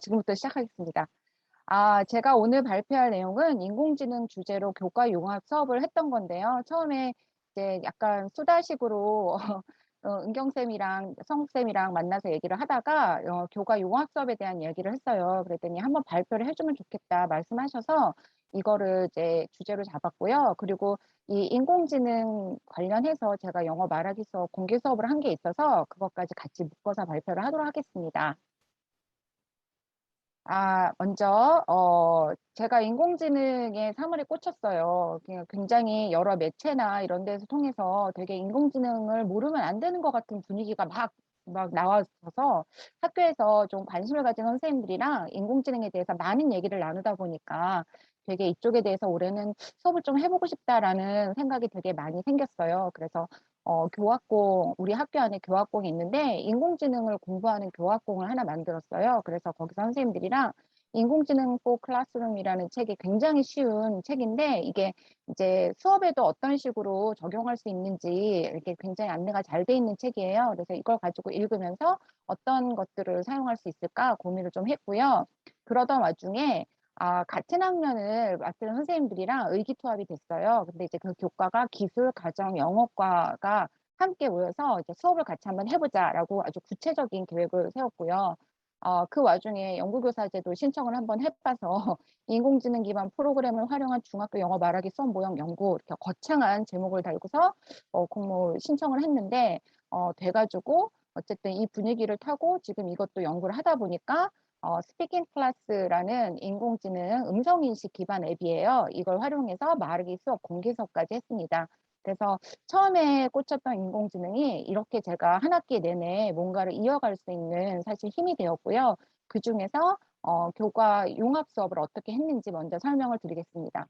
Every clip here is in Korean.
지금부터 시작하겠습니다. 아, 제가 오늘 발표할 내용은 인공지능 주제로 교과 융합 수업을 했던 건데요. 처음에 이제 약간 수다식으로 어, 은경쌤이랑 성쌤이랑 만나서 얘기를 하다가 어, 교과 융합 수업에 대한 얘기를 했어요. 그랬더니 한번 발표를 해주면 좋겠다 말씀하셔서 이거를 이제 주제로 잡았고요. 그리고 이 인공지능 관련해서 제가 영어 말하기 수업 공개 수업을 한 게 있어서 그것까지 같이 묶어서 발표를 하도록 하겠습니다. 아, 먼저, 어, 제가 인공지능에 사물에 꽂혔어요. 굉장히 여러 매체나 이런 데서 통해서 되게 인공지능을 모르면 안 되는 것 같은 분위기가 막, 막 나와서 학교에서 좀 관심을 가진 선생님들이랑 인공지능에 대해서 많은 얘기를 나누다 보니까 되게 이쪽에 대해서 올해는 수업을 좀 해보고 싶다라는 생각이 되게 많이 생겼어요. 그래서 어, 교학공, 우리 학교 안에 교학공이 있는데 인공지능을 공부하는 교학공을 하나 만들었어요. 그래서 거기서 선생님들이랑 인공지능 4 클래스룸이라는 책이 굉장히 쉬운 책인데 이게 이제 수업에도 어떤 식으로 적용할 수 있는지 이렇게 굉장히 안내가 잘 돼 있는 책이에요. 그래서 이걸 가지고 읽으면서 어떤 것들을 사용할 수 있을까 고민을 좀 했고요. 그러던 와중에 아, 같은 학년을 맡은 선생님들이랑 의기투합이 됐어요. 근데 이제 그 교과가 기술, 가정, 영어과가 함께 모여서 이제 수업을 같이 한번 해보자라고 아주 구체적인 계획을 세웠고요. 어, 그 와중에 연구교사제도 신청을 한번 해봐서 인공지능 기반 프로그램을 활용한 중학교 영어 말하기 수업 모형 연구 이렇게 거창한 제목을 달고서 어, 공모 신청을 했는데 어, 돼가지고 어쨌든 이 분위기를 타고 지금 이것도 연구를 하다 보니까 어, 스피킹 클래스라는 인공지능 음성인식 기반 앱이에요. 이걸 활용해서 말하기 수업 공개 수업까지 했습니다. 그래서 처음에 꽂혔던 인공지능이 이렇게 제가 한 학기 내내 뭔가를 이어갈 수 있는 사실 힘이 되었고요. 그 중에서 어, 교과 융합 수업을 어떻게 했는지 먼저 설명을 드리겠습니다.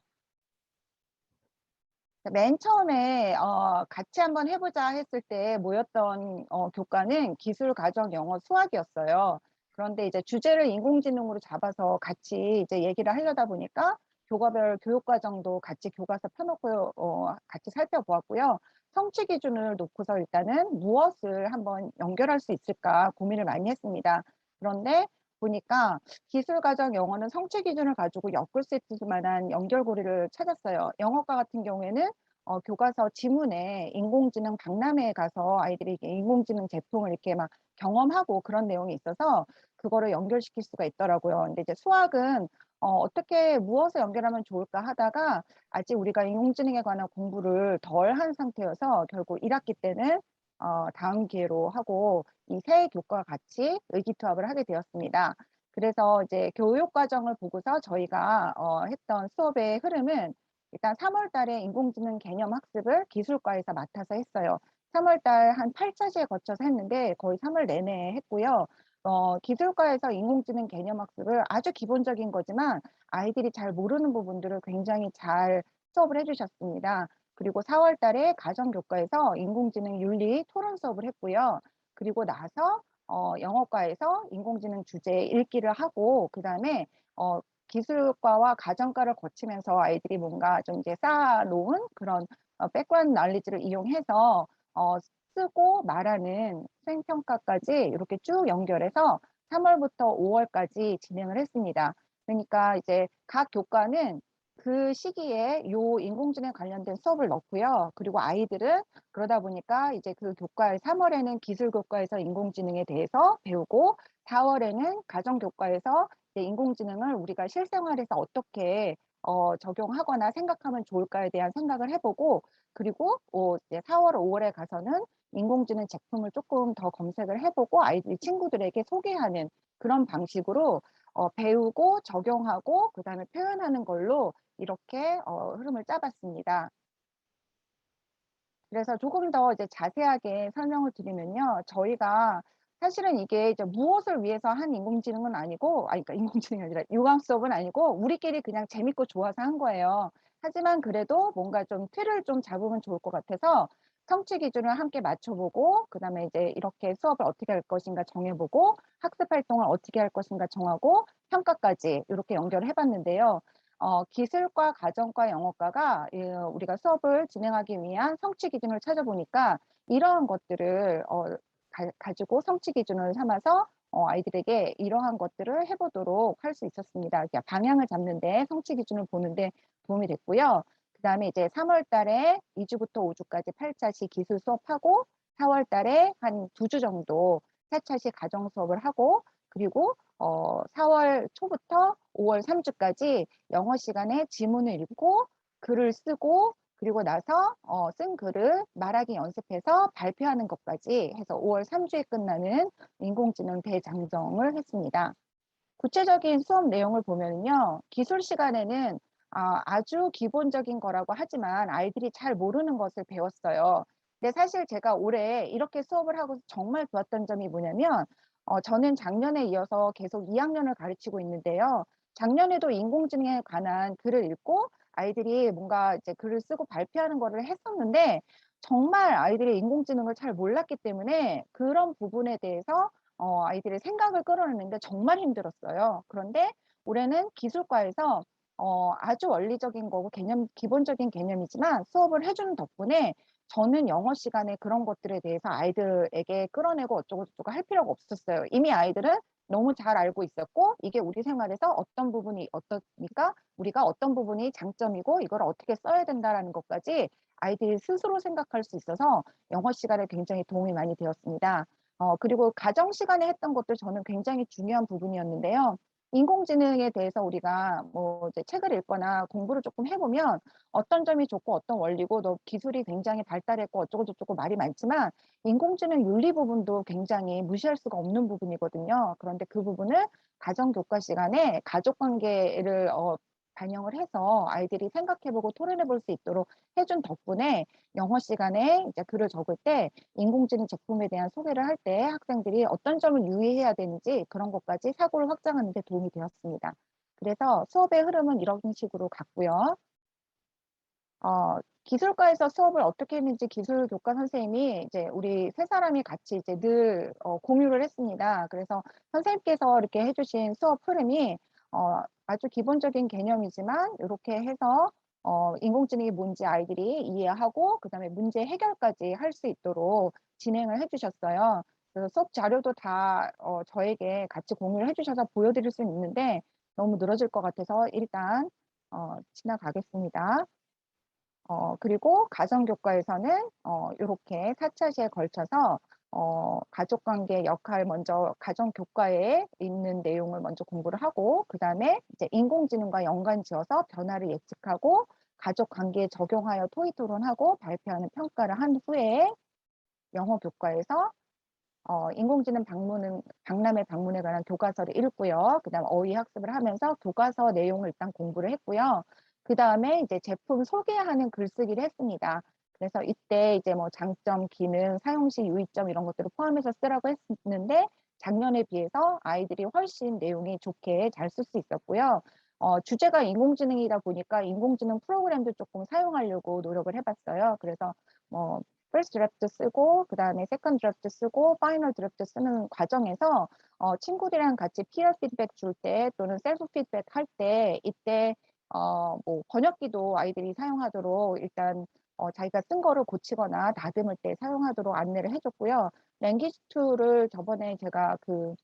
맨 처음에 어, 같이 한번 해보자 했을 때 모였던 어, 교과는 기술, 가정, 영어, 수학이었어요. 그런데 이제 주제를 인공지능으로 잡아서 같이 이제 얘기를 하려다 보니까 교과별 교육과정도 같이 교과서 펴놓고 어, 같이 살펴보았고요. 성취 기준을 놓고서 일단은 무엇을 한번 연결할 수 있을까 고민을 많이 했습니다. 그런데 보니까 기술과정 영어는 성취 기준을 가지고 엮을 수 있을 만한 연결고리를 찾았어요. 영어과 같은 경우에는 어, 교과서 지문에 인공지능 박람회에 가서 아이들이 인공지능 제품을 이렇게 막 경험하고 그런 내용이 있어서 그거를 연결시킬 수가 있더라고요. 근데 이제 수학은 어, 어떻게 무엇을 연결하면 좋을까 하다가 아직 우리가 인공지능에 관한 공부를 덜 한 상태여서 결국 1학기 때는 어, 다음 기회로 하고 이 세 교과와 같이 의기투합을 하게 되었습니다. 그래서 이제 교육 과정을 보고서 저희가 어, 했던 수업의 흐름은 일단 3월 달에 인공지능 개념 학습을 기술과에서 맡아서 했어요. 3월 달 한 8차시에 거쳐서 했는데 거의 3월 내내 했고요. 어, 기술과에서 인공지능 개념 학습을 아주 기본적인 거지만 아이들이 잘 모르는 부분들을 굉장히 잘 수업을 해주셨습니다. 그리고 4월 달에 가정교과에서 인공지능 윤리 토론 수업을 했고요. 그리고 나서 어, 영어과에서 인공지능 주제 읽기를 하고 그 다음에 어, 기술과와 가정과를 거치면서 아이들이 뭔가 좀 이제 쌓아놓은 그런 어, 백그라운드 날리지를 이용해서 어, 쓰고 말하는 수행평가까지 이렇게 쭉 연결해서 3월부터 5월까지 진행을 했습니다. 그러니까 이제 각 교과는 그 시기에 요 인공지능 관련된 수업을 넣고요. 그리고 아이들은 그러다 보니까 이제 그 교과의 3월에는 기술 교과에서 인공지능에 대해서 배우고 4월에는 가정 교과에서 인공지능을 우리가 실생활에서 어떻게 어, 적용하거나 생각하면 좋을까에 대한 생각을 해보고 그리고 어, 이제 4월, 5월에 가서는 인공지능 제품을 조금 더 검색을 해보고 아이들이 친구들에게 소개하는 그런 방식으로 어, 배우고 적용하고 그 다음에 표현하는 걸로 이렇게 어, 흐름을 짜봤습니다. 그래서 조금 더 이제 자세하게 설명을 드리면요. 저희가 사실은 이게 이제 무엇을 위해서 한 인공지능은 아니고, 아, 그러니까 인공지능이 아니라 유광 수업은 아니고, 우리끼리 그냥 재밌고 좋아서 한 거예요. 하지만 그래도 뭔가 좀 틀을 좀 잡으면 좋을 것 같아서 성취 기준을 함께 맞춰보고 그 다음에 이제 이렇게 수업을 어떻게 할 것인가 정해보고 학습 활동을 어떻게 할 것인가 정하고 평가까지 이렇게 연결을 해봤는데요. 어, 기술과 가정과 영어과가 예, 우리가 수업을 진행하기 위한 성취 기준을 찾아보니까 이러한 것들을 어, 가, 지고 성취 기준을 삼아서 어 아이들에게 이러한 것들을 해 보도록 할 수 있었습니다. 그러니까 방향을 잡는 데 성취 기준을 보는 데 도움이 됐고요. 그 다음에 이제 3월 달에 2 주부터 5 주까지 8 차씩 기술 수업하고 4월 달에 한 2주 정도 4 차씩 가정 수업을 하고 그리고 어 4월 초부터 5월 3 주까지 영어 시간에 지문을 읽고 글을 쓰고 그리고 나서 어 쓴 글을 말하기 연습해서 발표하는 것까지 해서 5월 3 주에 끝나는 인공지능 대장정을 했습니다. 구체적인 수업 내용을 보면요. 기술 시간에는 아 아주 기본적인 거라고 하지만 아이들이 잘 모르는 것을 배웠어요. 근데 사실 제가 올해 이렇게 수업을 하고 정말 좋았던 점이 뭐냐면 어 저는 작년에 이어서 계속 2 학년을 가르치고 있는데요. 작년에도 인공지능에 관한 글을 읽고 아이들이 뭔가 이제 글을 쓰고 발표하는 거를 했었는데 정말 아이들이 인공지능을 잘 몰랐기 때문에 그런 부분에 대해서 어 아이들의 생각을 끌어내는 게 정말 힘들었어요. 그런데 올해는 기술과에서 어 아주 원리적인 거고 개념 기본적인 개념이지만 수업을 해 주는 덕분에 저는 영어 시간에 그런 것들에 대해서 아이들에게 끌어내고 어쩌고 저쩌고 할 필요가 없었어요. 이미 아이들은 너무 잘 알고 있었고 이게 우리 생활에서 어떤 부분이 어떻니까 우리가 어떤 부분이 장점이고 이걸 어떻게 써야 된다라는 것까지 아이들이 스스로 생각할 수 있어서 영어 시간에 굉장히 도움이 많이 되었습니다. 어 그리고 가정 시간에 했던 것도 저는 굉장히 중요한 부분이었는데요. 인공지능에 대해서 우리가 뭐 이제 책을 읽거나 공부를 조금 해 보면 어떤 점이 좋고 어떤 원리고 너 기술이 굉장히 발달했고 어쩌고 저쩌고 말이 많지만 인공지능 윤리 부분도 굉장히 무시할 수가 없는 부분이거든요. 그런데 그 부분을 가정 교과 시간에 가족 관계를 어 반영을 해서 아이들이 생각해 보고 토론해 볼 수 있도록 해준 덕분에 영어 시간에 이제 글을 적을 때 인공지능 제품에 대한 소개를 할 때 학생들이 어떤 점을 유의해야 되는지 그런 것까지 사고를 확장하는 데 도움이 되었습니다. 그래서 수업의 흐름은 이런 식으로 갔고요. 어 기술과에서 수업을 어떻게 했는지 기술 교과 선생님이 이제 우리 세 사람이 같이 이제 늘 어 공유를 했습니다. 그래서 선생님께서 이렇게 해 주신 수업 흐름이 어 아주 기본적인 개념이지만 요렇게 해서 어 인공지능이 뭔지 아이들이 이해하고 그 다음에 문제 해결까지 할 수 있도록 진행을 해 주셨어요. 그래서 수업 자료도 다 어 저에게 같이 공유를 해 주셔서 보여 드릴 수는 있는데 너무 늘어질 것 같아서 일단 어 지나가겠습니다. 어 그리고 가정 교과에서는 어 요렇게 4 차 시에 걸쳐서 어 가족 관계 역할 먼저 가정 교과에 있는 내용을 먼저 공부를 하고 그 다음에 이제 인공지능과 연관지어서 변화를 예측하고 가족 관계에 적용하여 토의 토론하고 발표하는 평가를 한 후에 영어 교과에서 어 인공지능 방문은 박람회 방문에 관한 교과서를 읽고요. 그다음에 어휘 학습을 하면서 교과서 내용을 일단 공부를 했고요. 그 다음에 이제 제품 소개하는 글쓰기를 했습니다. 그래서 이때 이제 뭐 장점, 기능, 사용 시 유의점 이런 것들을 포함해서 쓰라고 했는데 작년에 비해서 아이들이 훨씬 내용이 좋게 잘 쓸 수 있었고요. 어 주제가 인공지능이다 보니까 인공지능 프로그램도 조금 사용하려고 노력을 해 봤어요. 그래서 뭐 first draft 쓰고 그 다음에 second draft 쓰고 final draft 쓰는 과정에서 어 친구들이랑 같이 peer feedback 줄때 또는 self feedback 할때 이때 어 뭐 번역기도 아이들이 사용하도록 일단 어 자기가 쓴 거를 고치거나 다듬을 때 사용하도록 안내를 해 줬고요. 랭귀지 툴을 저번에 제가 그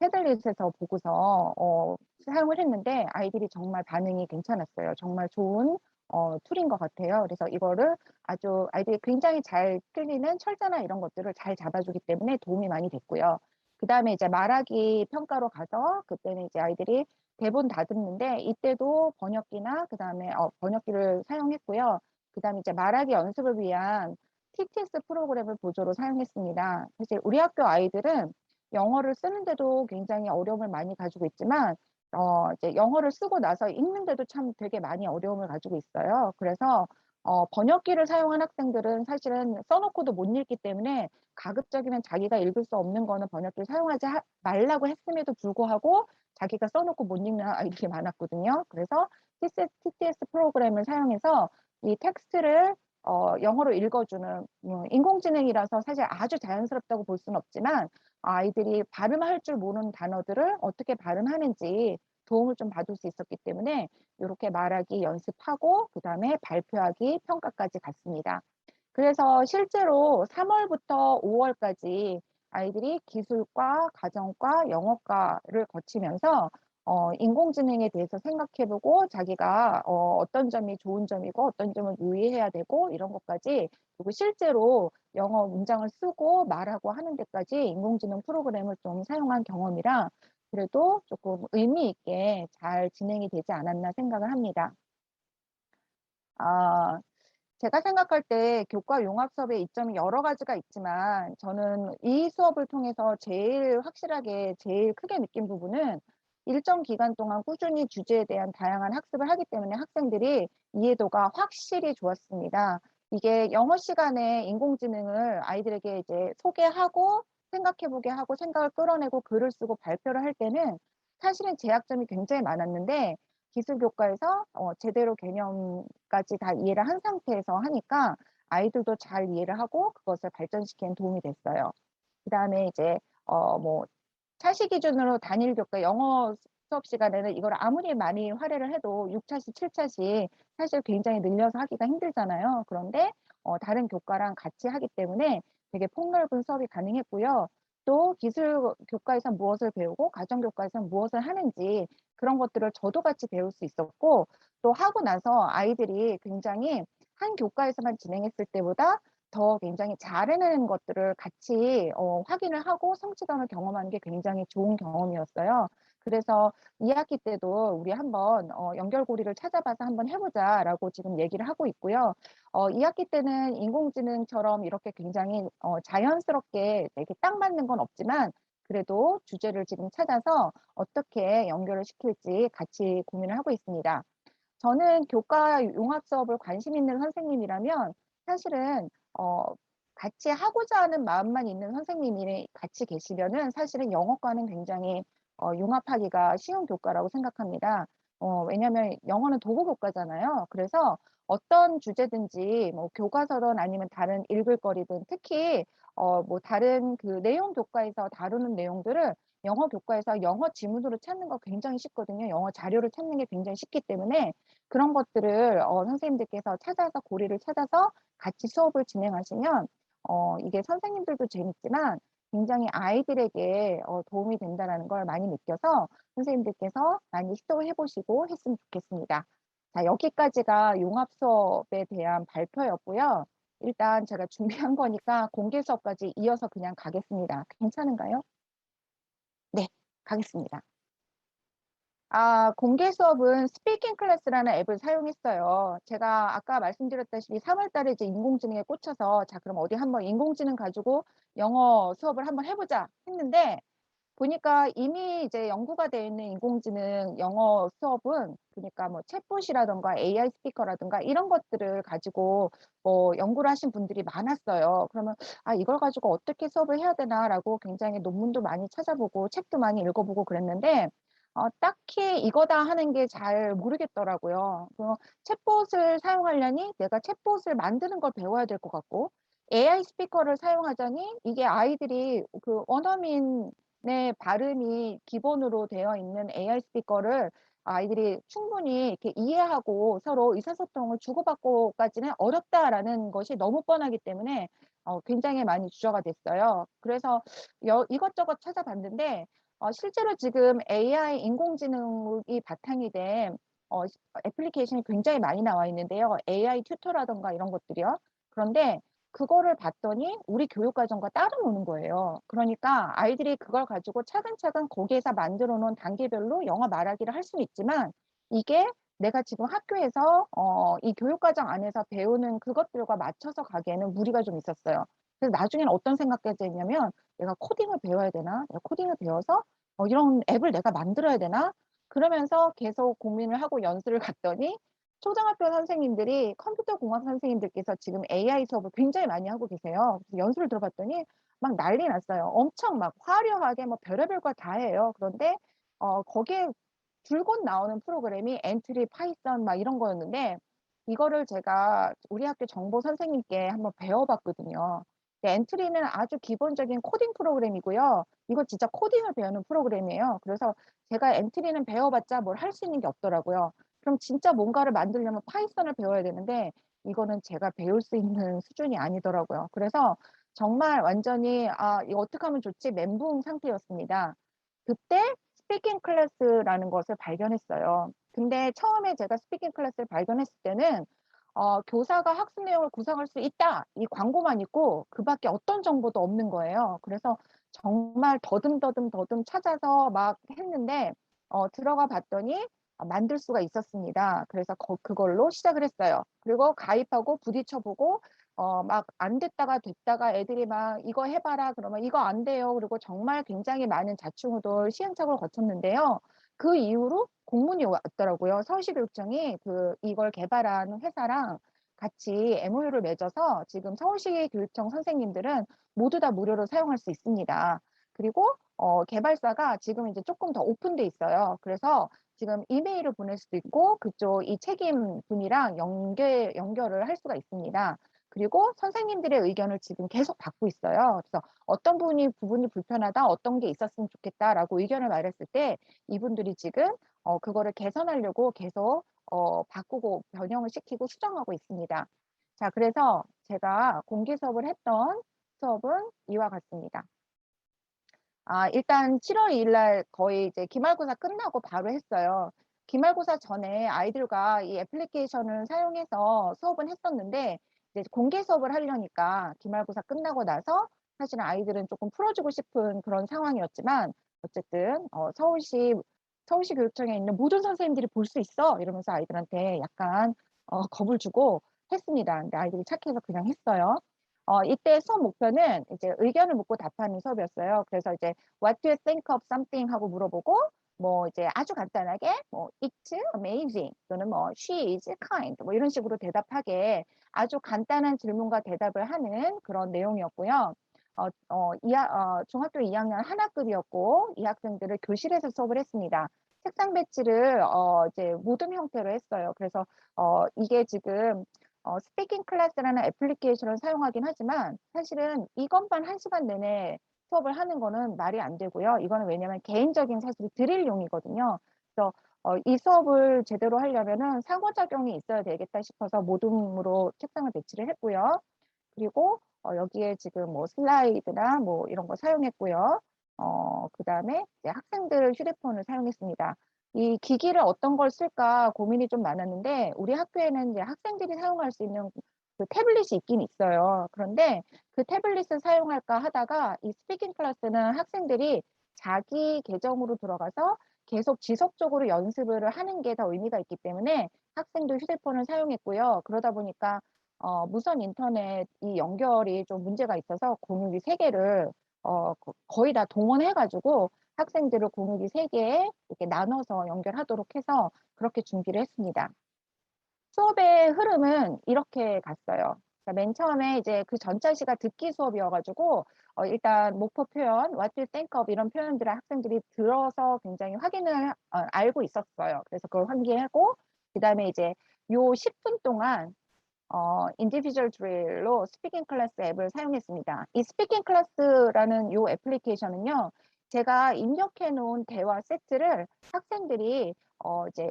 패들릿에서 보고서 어 사용을 했는데 아이들이 정말 반응이 괜찮았어요. 정말 좋은 어 툴인 것 같아요. 그래서 이거를 아주 아이들이 굉장히 잘 틀리는 철자나 이런 것들을 잘 잡아주기 때문에 도움이 많이 됐고요. 그 다음에 이제 말하기 평가로 가서 그때는 이제 아이들이 대본 다듬는데 이때도 번역기나 그 다음에 어 번역기를 사용했고요. 그다음에 이제 말하기 연습을 위한 TTS 프로그램을 보조로 사용했습니다. 사실 우리 학교 아이들은 영어를 쓰는데도 굉장히 어려움을 많이 가지고 있지만 어 이제 영어를 쓰고 나서 읽는데도 참 되게 많이 어려움을 가지고 있어요. 그래서 어 번역기를 사용한 학생들은 사실은 써 놓고도 못 읽기 때문에 가급적이면 자기가 읽을 수 없는 거는 번역기를 사용하지 하 말라고 했음에도 불구하고 자기가 써 놓고 못 읽는 아이들이 많았거든요. 그래서 TTS TTS 프로그램을 사용해서 이 텍스트를 어 영어로 읽어 주는 뭐 인공지능이라서 사실 아주 자연스럽다고 볼 수는 없지만 아이들이 발음할 줄 모르는 단어들을 어떻게 발음하는지 도움을 좀 받을 수 있었기 때문에 요렇게 말하기 연습하고 그 다음에 발표하기 평가까지 갔습니다. 그래서 실제로 3 월부터 5 월까지 아이들이 기술과, 가정과, 영어과를 거치면서 어 인공지능에 대해서 생각해 보고 자기가 어 어떤 점이 좋은 점이고 어떤 점을 유의해야 되고 이런 것까지 그리고 실제로 영어 문장을 쓰고 말하고 하는 데까지 인공지능 프로그램을 좀 사용한 경험이라 그래도 조금 의미 있게 잘 진행이 되지 않았나 생각을 합니다. 아 제가 생각할 때 교과 용합 수업의 이점이 여러 가지가 있지만 저는 이 수업을 통해서 제일 확실하게 제일 크게 느낀 부분은 일정 기간 동안 꾸준히 주제에 대한 다양한 학습을 하기 때문에 학생들이 이해도가 확실히 좋았습니다. 이게 영어 시간에 인공지능을 아이들에게 이제 소개하고 생각해 보게 하고 생각을 끌어내고 글을 쓰고 발표를 할 때는 사실은 제약점이 굉장히 많았는데 기술 교과에서 어 제대로 개념까지 다 이해를 한 상태에서 하니까 아이들도 잘 이해를 하고 그것을 발전시키는 도움이 됐어요. 그 다음에 이제 어 뭐 차시 기준으로 단일 교과 영어 수업 시간에는 이걸 아무리 많이 할애를 해도 6 차시, 7 차시 사실 굉장히 늘려서 하기가 힘들잖아요. 그런데 어 다른 교과랑 같이 하기 때문에 되게 폭넓은 수업이 가능했고요. 또 기술 교과에서 무엇을 배우고 가정 교과에서는 무엇을 하는지 그런 것들을 저도 같이 배울 수 있었고 또 하고 나서 아이들이 굉장히 한 교과에서만 진행했을 때보다 더 굉장히 잘 해내는 것들을 같이 어 확인을 하고 성취감을 경험하는 게 굉장히 좋은 경험이었어요. 그래서 2 학기 때도 "우리 한번 어 연결고리를 찾아봐서 한번 해 보자."라고 지금 얘기를 하고 있고요. 어 2 학기 때는 인공지능처럼 이렇게 굉장히 어 자연스럽게 이렇게 딱 맞는 건 없지만 그래도 주제를 지금 찾아서 어떻게 연결을 시킬지 같이 고민을 하고 있습니다. 저는 교과 용합 수업을 관심 있는 선생님이라면 사실은 어 같이 하고자 하는 마음만 있는 선생님이 같이 계시면은 사실은 영어과는 굉장히 어 융합하기가 쉬운 교과라고 생각합니다. 어 왜냐면 영어는 도구 교과잖아요. 그래서 어떤 주제든지 뭐 교과서든 아니면 다른 읽을 거리든 특히 어 뭐 다른 그 내용 교과에서 다루는 내용들을 영어 교과에서 영어 지문으로 찾는 거 굉장히 쉽거든요. 영어 자료를 찾는 게 굉장히 쉽기 때문에 그런 것들을 어 선생님들께서 찾아서 고리를 찾아서 같이 수업을 진행하시면 어 이게 선생님들도 재밌지만 굉장히 아이들에게 어 도움이 된다라는 걸 많이 느껴서 선생님들께서 많이 시도를 해 보시고 했으면 좋겠습니다. 자 여기까지가 용합 수업에 대한 발표였고요. 일단 제가 준비한 거니까 공개 수업까지 이어서 그냥 가겠습니다. 괜찮은가요? 네. 가겠습니다. 아 공개 수업은 스피킹 클래스라는 앱을 사용했어요. 제가 아까 말씀드렸다시피 3월 달에 이제 인공지능에 꽂혀서 '자 그럼 어디 한번 인공지능 가지고 영어 수업을 한번 해 보자.' 했는데 보니까 이미 이제 연구가 되어 있는 인공지능 영어 수업은 보니까 뭐 챗봇이라든가 AI 스피커라든가 이런 것들을 가지고 뭐 연구를 하신 분들이 많았어요. 그러면 '아 이걸 가지고 어떻게 수업을 해야 되나.'라고 굉장히 논문도 많이 찾아보고 책도 많이 읽어 보고 그랬는데 어 딱히 이거다 하는 게 잘 모르겠더라고요. 그 챗봇을 사용하려니 내가 챗봇을 만드는 걸 배워야 될 것 같고 AI 스피커를 사용하자니 이게 아이들이 그 원어민 의 발음이 기본으로 되어 있는 AI 스피커를 아이들이 충분히 이렇게 이해하고 서로 의사소통을 주고받고까지는 어렵다라는 것이 너무 뻔하기 때문에 어 굉장히 많이 주저가 됐어요. 그래서 여 이것저것 찾아봤는데 어 실제로 지금 AI 인공지능이 바탕이 된 어 애플리케이션이 굉장히 많이 나와 있는데요. AI 튜터라든가 이런 것들이요. 그런데 그거를 봤더니 우리 교육 과정과 따로 노는 거예요. 그러니까 아이들이 그걸 가지고 차근차근 거기에서 만들어 놓은 단계별로 영어 말하기를 할 수는 있지만 이게 내가 지금 학교에서 어 이 교육 과정 안에서 배우는 그것들과 맞춰서 가기에는 무리가 좀 있었어요. 그래서 나중에는 어떤 생각까지 했냐면 '내가 코딩을 배워야 되나? 코딩을 배워서 어 이런 앱을 내가 만들어야 되나?' 그러면서 계속 고민을 하고 연수를 갔더니 초등학교 선생님들이 컴퓨터 공학 선생님들께서 지금 AI 수업을 굉장히 많이 하고 계세요. 연수를 들어봤더니 막 난리 났어요. 엄청 막 화려하게 뭐 별의별 걸 다 해요. 그런데 어 거기에 줄곧 나오는 프로그램이 엔트리, 파이썬 막 이런 거였는데 이거를 제가 우리 학교 정보 선생님께 한번 배워 봤거든요. 근데 엔트리는 아주 기본적인 코딩 프로그램이고요. 이거 진짜 코딩을 배우는 프로그램이에요. 그래서 제가 엔트리는 배워 봤자 뭘 할 수 있는 게 없더라고요. 그럼 진짜 뭔가를 만들려면 파이썬을 배워야 되는데 이거는 제가 배울 수 있는 수준이 아니더라고요. 그래서 정말 완전히 '아 이거 어떡하면 좋지?' 멘붕 상태였습니다. 그때 스피킹 클래스라는 것을 발견했어요. 근데 처음에 제가 스피킹 클래스를 발견했을 때는 어 '교사가 학습 내용을 구성할 수 있다.' 이 광고만 있고 그 밖에 어떤 정보도 없는 거예요. 그래서 정말 더듬더듬 더듬 찾아서 막 했는데 어 들어가 봤더니 아 만들 수가 있었습니다. 그래서 거 그걸로 시작을 했어요. 그리고 가입하고 부딪혀 보고 어 막 안 됐다가 됐다가 애들이 막 "이거 해 봐라." 그러면 "이거 안 돼요." 그리고 정말 굉장히 많은 좌충우돌 시행착오를 거쳤는데요. 그 이후로 공문이 왔더라고요. 서울시교육청이 그 이걸 개발한 회사랑 같이 MOU를 맺어서 지금 서울시 교육청 선생님들은 모두 다 무료로 사용할 수 있습니다. 그리고 어 개발사가 지금 이제 쪼끔 더 오픈돼 있어요. 그래서 지금 이메일을 보낼 수도 있고 그쪽 이 책임 분이랑 연계 연결을 할 수가 있습니다. 그리고 선생님들의 의견을 지금 계속 받고 있어요. 그래서 어떤 부분이 부분이 불편하다, 어떤 게 있었으면 좋겠다라고 의견을 말했을 때 이분들이 지금 어 그거를 개선하려고 계속 어 바꾸고 변형을 시키고 수정하고 있습니다. 자 그래서 제가 공개 수업을 했던 수업은 이와 같습니다. 아 일단 7월 2일 날 거의 이제 기말고사 끝나고 바로 했어요. 기말고사 전에 아이들과 이 애플리케이션을 사용해서 수업은 했었는데 이제 공개 수업을 하려니까 기말고사 끝나고 나서 사실은 아이들은 쪼끔 풀어 주고 싶은 그런 상황이었지만 어쨌든 어 서울시 서울시 교육청에 있는 "모든 선생님들이 볼 수 있어." 이러면서 아이들한테 약간 어 겁을 주고 했습니다. 근데 아이들이 착해서 그냥 했어요. 어 이때 수업 목표는 이제 의견을 묻고 답하는 수업이었어요. 그래서 이제 "What do you think of something?" 하고 물어보고 뭐 이제 아주 간단하게 뭐 "It's amazing." 또는 뭐 "She is kind." 뭐 이런 식으로 대답하게 아주 간단한 질문과 대답을 하는 그런 내용이었고요. 어 어이학어 중학교 2 학년 한 학급이었고 이 학생들을 교실에서 수업을 했습니다. 책상 배치를 어 이제 모둠 형태로 했어요. 그래서 어 이게 지금 어 스피킹 클래스라는 애플리케이션을 사용하긴 하지만 사실은 이것만 1 시간 내내 수업을 하는 거는 말이 안 되고요. 이거는 왜냐면 개인적인 사실 드릴용이거든요. 그래서 어 이 수업을 제대로 하려면은 상호작용이 있어야 되겠다 싶어서 모둠으로 책상을 배치를 했고요. 그리고 어 여기에 지금 뭐 슬라이드나 뭐 이런 거 사용했고요. 어 그 다음에 이제 학생들 휴대폰을 사용했습니다. 이 기기를 어떤 걸 쓸까 고민이 좀 많았는데 우리 학교에는 이제 학생들이 사용할 수 있는 그 태블릿이 있긴 있어요. 그런데 그 태블릿을 사용할까 하다가 이 스피킹 클래스는 학생들이 자기 계정으로 들어가서 계속 지속적으로 연습을 하는 게 더 의미가 있기 때문에 학생도 휴대폰을 사용했고요. 그러다 보니까 어 무선 인터넷 이 연결이 좀 문제가 있어서 공유기 3 개를 어거 거의 다 동원해 가지고 학생들을 공유기 3 개에 이렇게 나눠서 연결하도록 해서 그렇게 준비를 했습니다. 수업의 흐름은 이렇게 갔어요. 그러니까 맨 처음에 이제 그 전자시가 듣기 수업이어 가지고 어 일단 목표 표현 "What do you think of?" 이런 표현들을 학생들이 들어서 굉장히 확인을 어 알고 있었어요. 그래서 그걸 환기하고 그 다음에 이제 요 10분 동안 어 인디비주얼 드릴로 스피킹 클래스 앱을 사용했습니다. 이 스피킹 클래스라는 요 애플리케이션은요. 제가 입력해 놓은 대화 세트를 학생들이 어 이제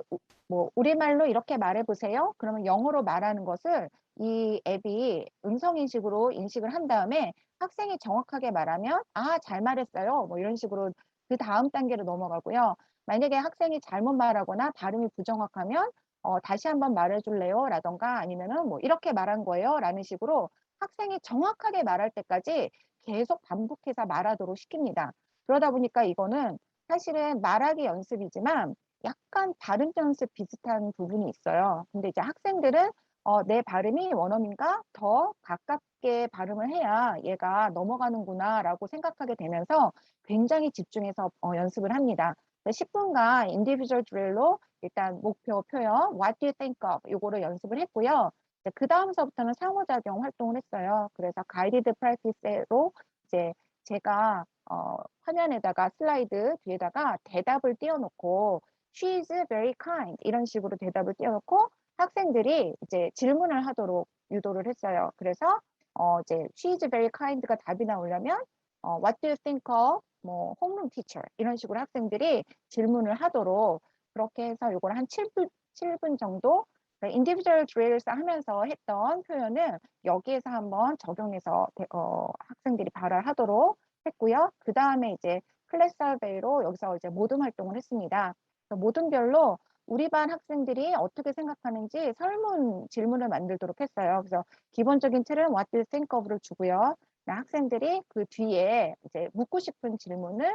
우뭐 "우리말로 이렇게 말해 보세요." 그러면 영어로 말하는 것을 이 앱이 음성 인식으로 인식을 한 다음에 학생이 정확하게 말하면 "아 잘 말했어요." 뭐 이런 식으로 그 다음 단계로 넘어가고요. 만약에 학생이 잘못 말하거나 발음이 부정확하면 어 "다시 한번 말해 줄래요?" 라든가 아니면은 뭐 "이렇게 말한 거예요." 라는 식으로 학생이 정확하게 말할 때까지 계속 반복해서 말하도록 시킵니다. 그러다 보니까 이거는 사실은 말하기 연습이지만 약간 발음 연습 비슷한 부분이 있어요. 근데 이제 학생들은 어 '내 발음이 원어민과 더 가깝게 발음을 해야 얘가 넘어가는구나.'라고 생각하게 되면서 굉장히 집중해서 어 연습을 합니다. 10 분간 인디비주얼 드릴로 일단 목표 표현 "What do you think of?" 요거를 연습을 했고요. 이제 그다음서부터는 상호작용 활동을 했어요. 그래서 가이디드 프랙티스로 이제 제가 어 화면에다가 슬라이드 뒤에다가 대답을 띄워 놓고 "She is very kind." 이런 식으로 대답을 띄워 놓고 학생들이 이제 질문을 하도록 유도를 했어요. 그래서 어 이제 "She is very kind."가 답이 나오려면 어 "What do you think of 뭐 홈룸 티처?" 이런 식으로 학생들이 질문을 하도록 그렇게 해서 요걸 한 7분 7분 정도 그러니까 individual drills 하면서 했던 표현을 여기에서 한번 적용해서 대- 어, 학생들이 발휘하도록 했고요. 그 다음에 이제 클래스 설베이로 여기서 이제 모둠 활동을 했습니다. 모둠별로 우리 반 학생들이 어떻게 생각하는지 설문 질문을 만들도록 했어요. 그래서 기본적인 틀은 what do you of를 주고요. 학생들이 그 뒤에 이제 묻고 싶은 질문을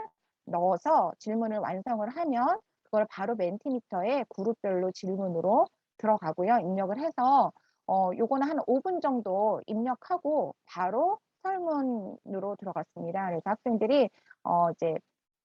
넣어서 질문을 완성을 하면 그걸 바로 멘티미터에 그룹별로 질문으로 들어가고요. 입력을 해서 어 요거는 한 5분 정도 입력하고 바로 설문으로 들어갔습니다. 그래서 학생들이 어 이제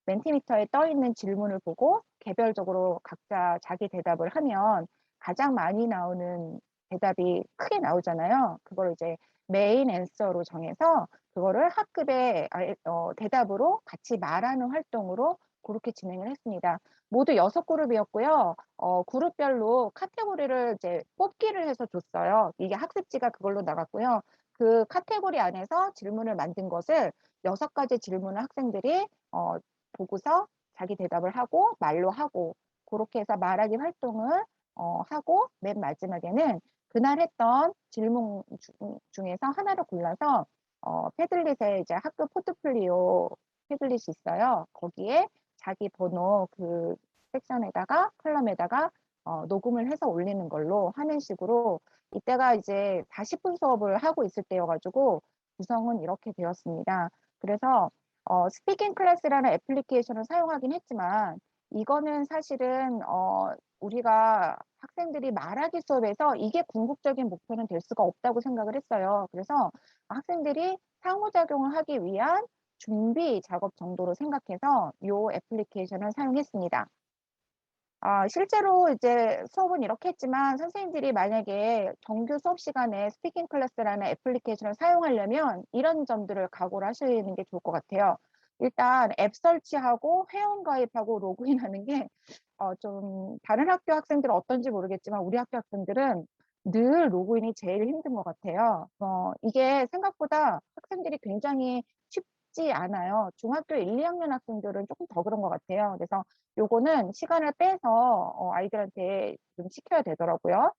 멘티미터에 떠 있는 질문을 보고 개별적으로 각자 자기 대답을 하면 가장 많이 나오는 대답이 크게 나오잖아요. 그걸 이제 메인 앤서로 정해서 그거를 학급의 아, 어, 대답으로 같이 말하는 활동으로 그렇게 진행을 했습니다. 모두 여섯 그룹이었고요. 어, 그룹별로 카테고리를 이제 뽑기를 해서 줬어요. 이게 학습지가 그걸로 나갔고요. 그 카테고리 안에서 질문을 만든 것을 여섯 가지 질문을 학생들이 어, 보고서 자기 대답을 하고 말로 하고 그렇게 해서 말하기 활동을 어, 하고 맨 마지막에는 그날 했던 질문 중, 중에서 하나를 골라서 어, 패들릿에 이제 학급 포트폴리오 패들릿이 있어요. 거기에 자기 번호 그 섹션에다가 컬럼에다가 어, 녹음을 해서 올리는 걸로 하는 식으로 이때가 이제 40분 수업을 하고 있을 때여가지고 구성은 이렇게 되었습니다. 그래서 어, 스피킹 클래스라는 애플리케이션을 사용하긴 했지만 이거는 사실은 어, 우리가 학생들이 말하기 수업에서 이게 궁극적인 목표는 될 수가 없다고 생각을 했어요. 그래서 학생들이 상호작용을 하기 위한 준비 작업 정도로 생각해서 이 애플리케이션을 사용했습니다. 아, 실제로 이제 수업은 이렇게 했지만 선생님들이 만약에 정규 수업 시간에 스피킹 클래스라는 애플리케이션을 사용하려면 이런 점들을 각오를 하시는 게 좋을 것 같아요. 일단 앱 설치하고 회원 가입하고 로그인하는 게 어, 좀 다른 학교 학생들은 어떤지 모르겠지만 우리 학교 학생들은 늘 로그인이 제일 힘든 것 같아요. 어, 이게 생각보다 학생들이 굉장히 쉽지 않아요. 중학교 1, 2학년 학생들은 조금 더 그런 것 같아요. 그래서 요거는 시간을 빼서 어, 아이들한테 좀 시켜야 되더라고요.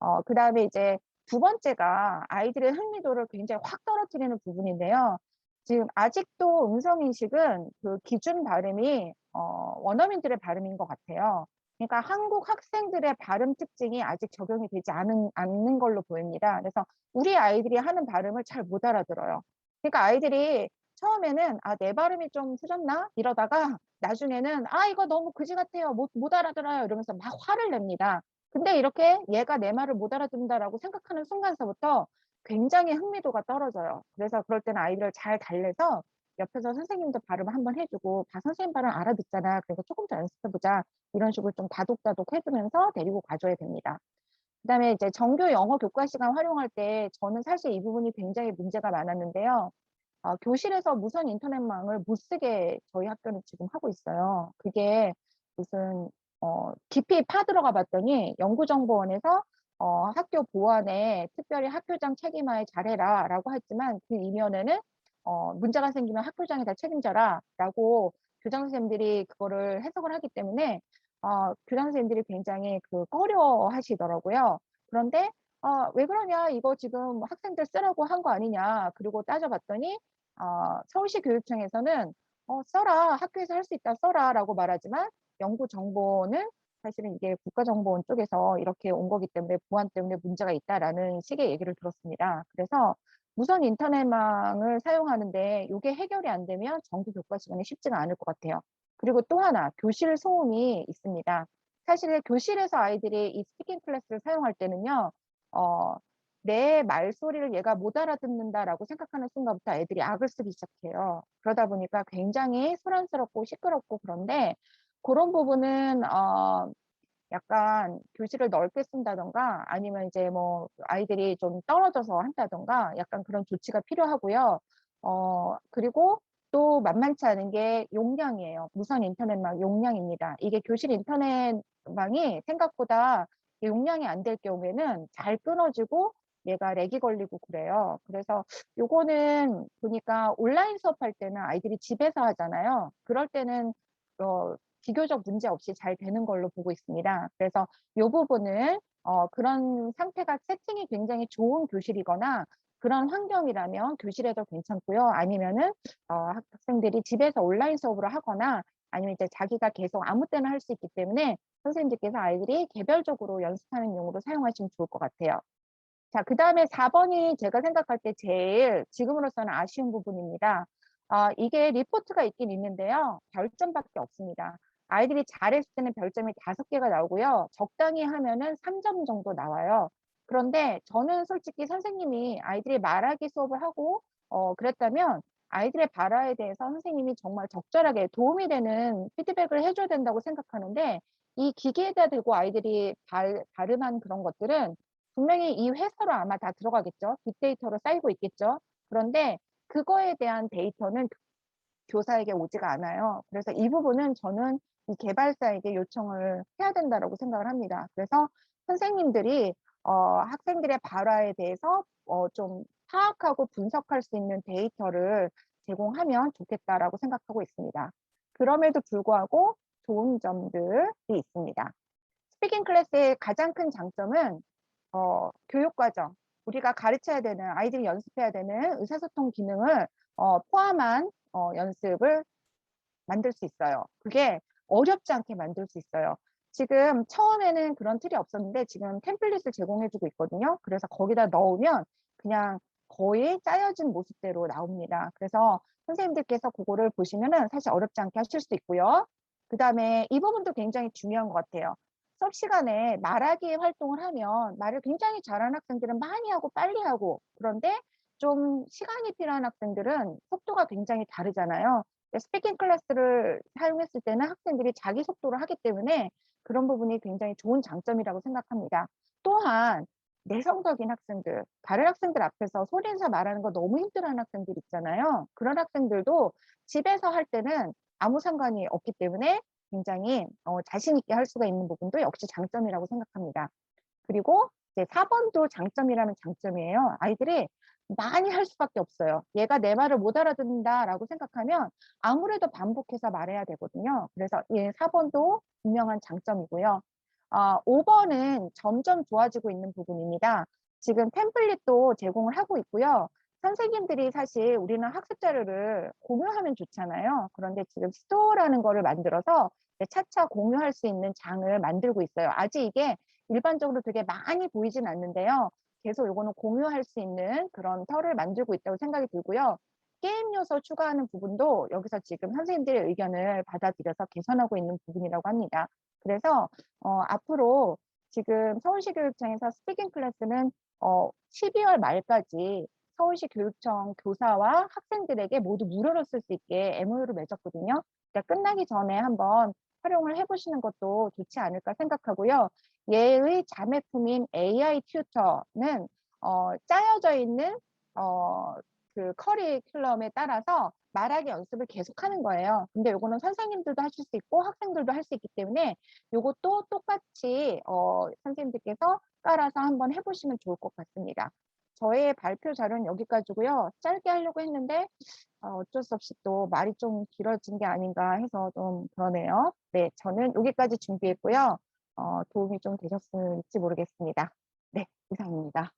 어, 그 다음에 이제 두 번째가 아이들의 흥미도를 굉장히 확 떨어뜨리는 부분인데요. 지금 아직도 음성인식은 그 기준 발음이 어, 원어민들의 발음인 것 같아요. 그러니까 한국 학생들의 발음 특징이 아직 적용이 되지 않은, 않는 걸로 보입니다. 그래서 우리 아이들이 하는 발음을 잘 못 알아들어요. 그러니까 아이들이 처음에는 아, 내 발음이 좀 후졌나? 이러다가 나중에는 아, 이거 너무 그지 같아요. 못, 못 알아들어요. 이러면서 막 화를 냅니다. 근데 이렇게 얘가 내 말을 못 알아듣는다라고 생각하는 순간서부터 굉장히 흥미도가 떨어져요. 그래서 그럴 때는 아이들을 잘 달래서 옆에서 선생님도 발음 한번 해주고 다 선생님 발음 알아듣잖아. 그래서 조금 더 연습해보자. 이런 식으로 좀 다독다독 해주면서 데리고 가줘야 됩니다. 그 다음에 이제 정규 영어 교과 시간 활용할 때 저는 사실 이 부분이 굉장히 문제가 많았는데요. 어, 교실에서 무선 인터넷망을 못 쓰게 저희 학교는 지금 하고 있어요. 그게 무슨 어, 깊이 파들어가 봤더니 연구정보원에서 어, 학교 보안에 특별히 학교장 책임하에 잘해라 라고 했지만 그 이면에는 어, 문제가 생기면 학교장이 다 책임져라 라고 교장 선생님들이 그거를 해석을 하기 때문에 어, 교장 선생님들이 굉장히 그 꺼려 하시더라고요. 그런데 어, 왜 그러냐 이거 지금 학생들 쓰라고 한 거 아니냐 그리고 따져봤더니 어, 서울시 교육청에서는 어, 써라 학교에서 할 수 있다 써라 라고 말하지만 연구 정보는 사실은 이게 국가정보원 쪽에서 이렇게 온 거기 때문에 보안 때문에 문제가 있다라는 식의 얘기를 들었습니다. 그래서 무선 인터넷망을 사용하는데 이게 해결이 안 되면 정규 교과 시간에 쉽지가 않을 것 같아요. 그리고 또 하나 교실 소음이 있습니다. 사실 교실에서 아이들이 이 스피킹 클래스를 사용할 때는요. 어, 내 말소리를 얘가 못 알아듣는다라고 생각하는 순간부터 애들이 악을 쓰기 시작해요. 그러다 보니까 굉장히 소란스럽고 시끄럽고 그런데 그런 부분은 어 약간 교실을 넓게 쓴다던가 아니면 이제 뭐 아이들이 좀 떨어져서 한다던가 약간 그런 조치가 필요하고요. 어 그리고 또 만만치 않은 게 용량이에요. 무선 인터넷망 용량입니다. 이게 교실 인터넷망이 생각보다 용량이 안 될 경우에는 잘 끊어지고 얘가 렉이 걸리고 그래요. 그래서 요거는 보니까 온라인 수업할 때는 아이들이 집에서 하잖아요. 그럴 때는 어, 비교적 문제 없이 잘 되는 걸로 보고 있습니다. 그래서 이 부분을 어, 그런 상태가 세팅이 굉장히 좋은 교실이거나 그런 환경이라면 교실에도 괜찮고요. 아니면은 어, 학생들이 집에서 온라인 수업으로 하거나 아니면 이제 자기가 계속 아무 때나 할 수 있기 때문에 선생님들께서 아이들이 개별적으로 연습하는 용으로 사용하시면 좋을 것 같아요. 자, 그 다음에 4번이 제가 생각할 때 제일 지금으로서는 아쉬운 부분입니다. 아, 이게 리포트가 있긴 있는데요. 별점밖에 없습니다. 아이들이 잘했을 때는 별점이 5개가 나오고요. 적당히 하면은 3점 정도 나와요. 그런데 저는 솔직히 선생님이 아이들이 말하기 수업을 하고 어, 그랬다면 아이들의 발화에 대해서 선생님이 정말 적절하게 도움이 되는 피드백을 해줘야 된다고 생각하는데 이 기계에다 대고 아이들이 발, 발음한 그런 것들은 분명히 이 회사로 아마 다 들어가겠죠. 빅데이터로 쌓이고 있겠죠. 그런데 그거에 대한 데이터는 교사에게 오지가 않아요. 그래서 이 부분은 저는 이 개발사에게 요청을 해야 된다고 생각을 합니다. 그래서 선생님들이 어, 학생들의 발화에 대해서 어, 좀 파악하고 분석할 수 있는 데이터를 제공하면 좋겠다라고 생각하고 있습니다. 그럼에도 불구하고 좋은 점들이 있습니다. 스피킹 클래스의 가장 큰 장점은 어, 교육과정, 우리가 가르쳐야 되는 아이들이 연습해야 되는 의사소통 기능을 어, 포함한 어, 연습을 만들 수 있어요. 그게 어렵지 않게 만들 수 있어요. 지금 처음에는 그런 틀이 없었는데 지금 템플릿을 제공해주고 있거든요. 그래서 거기다 넣으면 그냥 거의 짜여진 모습대로 나옵니다. 그래서 선생님들께서 그거를 보시면은 사실 어렵지 않게 하실 수 있고요. 그 다음에 이 부분도 굉장히 중요한 것 같아요. 수업 시간에 말하기 활동을 하면 말을 굉장히 잘하는 학생들은 많이 하고 빨리 하고 그런데 좀 시간이 필요한 학생들은 속도가 굉장히 다르잖아요. 스피킹 클래스를 사용했을 때는 학생들이 자기 속도로 하기 때문에 그런 부분이 굉장히 좋은 장점이라고 생각합니다. 또한 내성적인 학생들, 다른 학생들 앞에서 소리내서 말하는 거 너무 힘들어하는 학생들 있잖아요. 그런 학생들도 집에서 할 때는 아무 상관이 없기 때문에 굉장히 어, 자신 있게 할 수가 있는 부분도 역시 장점이라고 생각합니다. 그리고 이제 4번도 장점이라면 장점이에요. 아이들이 많이 할 수밖에 없어요. 얘가 내 말을 못 알아듣는다라고 생각하면 아무래도 반복해서 말해야 되거든요. 그래서 예, 4번도 분명한 장점이고요. 아, 5번은 점점 좋아지고 있는 부분입니다. 지금 템플릿도 제공을 하고 있고요. 선생님들이 사실 우리는 학습 자료를 공유하면 좋잖아요. 그런데 지금 스토어라는 거를 만들어서 차차 공유할 수 있는 장을 만들고 있어요. 아직 이게 일반적으로 되게 많이 보이진 않는데요. 계속 이거는 공유할 수 있는 그런 털을 만들고 있다고 생각이 들고요. 게임 요소 추가하는 부분도 여기서 지금 선생님들의 의견을 받아들여서 개선하고 있는 부분이라고 합니다. 그래서 어, 앞으로 지금 서울시 교육청에서 스피킹 클래스는 어, 12월 말까지 서울시 교육청 교사와 학생들에게 모두 무료로 쓸 수 있게 MOU를 맺었거든요. 그러니까 끝나기 전에 한번 활용을 해보시는 것도 좋지 않을까 생각하고요. 얘의 자매품인 AI 튜터는 어, 짜여져 있는 어, 그 커리큘럼에 따라서 말하기 연습을 계속하는 거예요. 근데 요거는 선생님들도 하실 수 있고 학생들도 할 수 있기 때문에 요것도 똑같이 어, 선생님들께서 깔아서 한번 해보시면 좋을 것 같습니다. 저의 발표 자료는 여기까지고요. 짧게 하려고 했는데 어, 어쩔 수 없이 또 말이 좀 길어진 게 아닌가 해서 좀 그러네요. 네, 저는 여기까지 준비했고요. 어, 도움이 좀 되셨을지 모르겠습니다. 네, 이상입니다.